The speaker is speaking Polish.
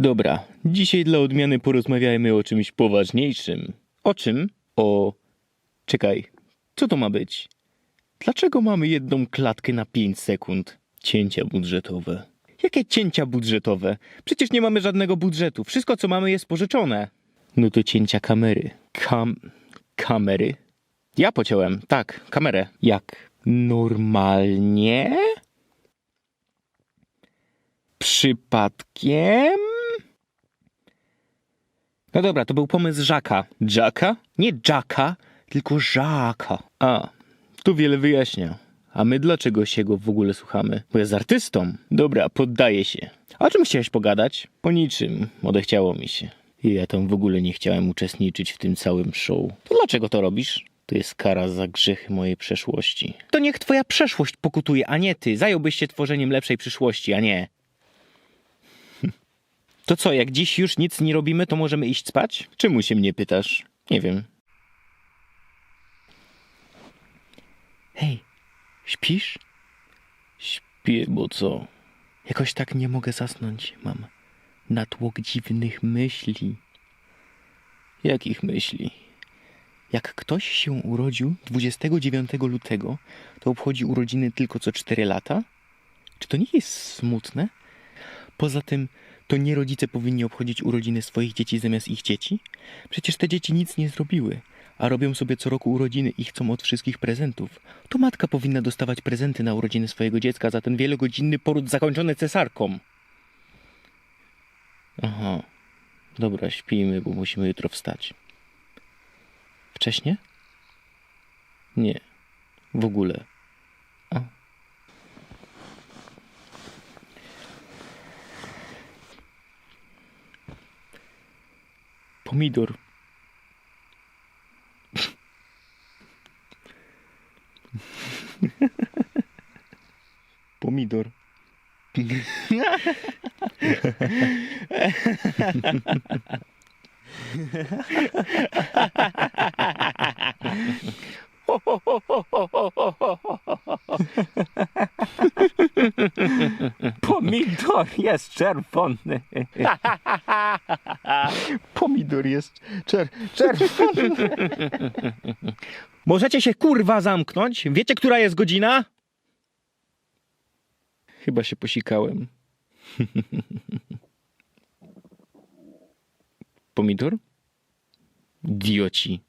Dobra, dzisiaj dla odmiany porozmawiajmy o czymś poważniejszym. O czym? O. Czekaj, co to ma być? Dlaczego mamy jedną klatkę na 5 sekund? Cięcia budżetowe. Jakie cięcia budżetowe? Przecież nie mamy żadnego budżetu. Wszystko, co mamy, jest pożyczone. No to cięcia kamery. Kam. kamery? Ja pociąłem, tak, kamerę. Jak? Normalnie? Przypadkiem? No dobra, to był pomysł Żaka. Jacka? Nie Jacka, tylko Żaka. A, tu wiele wyjaśnia. A my dlaczego się go w ogóle słuchamy? Bo jest artystą. Dobra, poddaję się. O czym chciałeś pogadać? O niczym. Odechciało mi się. I ja tam w ogóle nie chciałem uczestniczyć w tym całym show. To dlaczego to robisz? To jest kara za grzechy mojej przeszłości. To niech twoja przeszłość pokutuje, a nie ty. Zająłbyś się tworzeniem lepszej przyszłości, a nie. To co, jak dziś już nic nie robimy, to możemy iść spać? Czemu się mnie pytasz? Nie wiem. Hej, śpisz? Śpię, bo co? Jakoś tak nie mogę zasnąć. Mam natłok dziwnych myśli. Jakich myśli? Jak ktoś się urodził 29 lutego, to obchodzi urodziny tylko co 4 lata? Czy to nie jest smutne? Poza tym, to nie rodzice powinni obchodzić urodziny swoich dzieci zamiast ich dzieci? Przecież te dzieci nic nie zrobiły, a robią sobie co roku urodziny i chcą od wszystkich prezentów. To matka powinna dostawać prezenty na urodziny swojego dziecka za ten wielogodzinny poród zakończony cesarką. Aha, dobra, śpijmy, bo musimy jutro wstać. Wcześnie? Nie, w ogóle. Pomidor. Pomidor. Pomidor jest czerwony. Pomidor jest czer czerwony. Możecie się kurwa zamknąć? Wiecie, która jest godzina? Chyba się posikałem. Pomidor? Dioci.